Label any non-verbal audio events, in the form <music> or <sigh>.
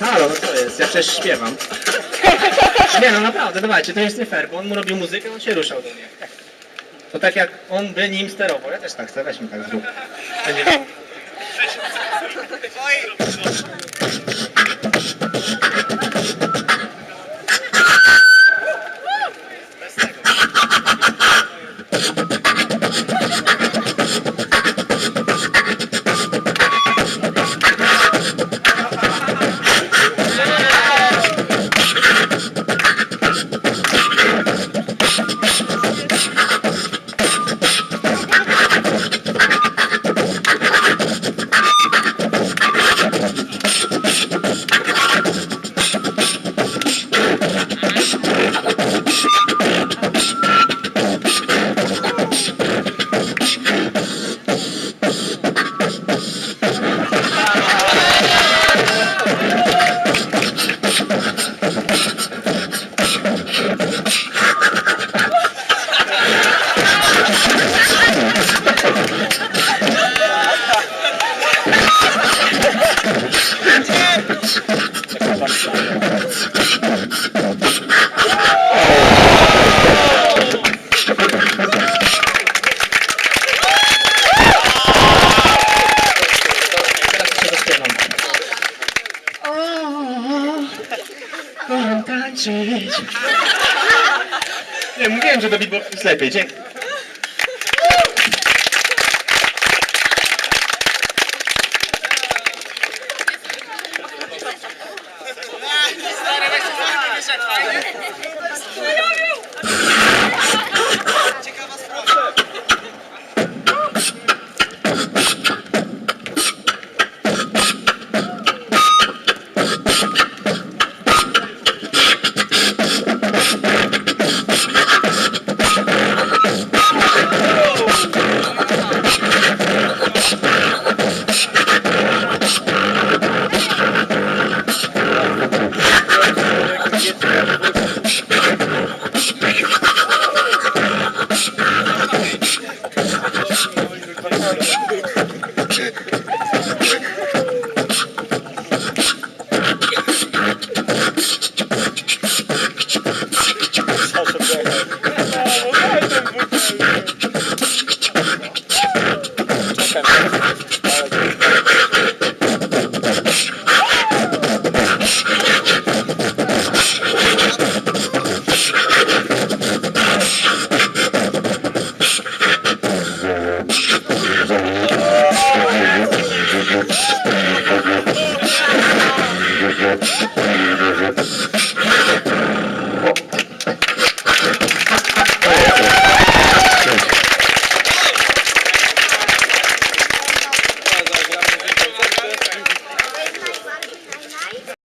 Halo, no co jest? Ja przecież śpiewam. <laughs> Nie no naprawdę, dawajcie, to jest nie fair, bo on mu robił muzykę, on się ruszał do mnie. To tak jak on by nim sterował, ja też tak chcę, weźmy tak zrób. Będzie... Teraz jeszcze kocham tańczyć. Nie, mówiłem, że do beatboxu jest lepiej. Dzięki. Shabbat.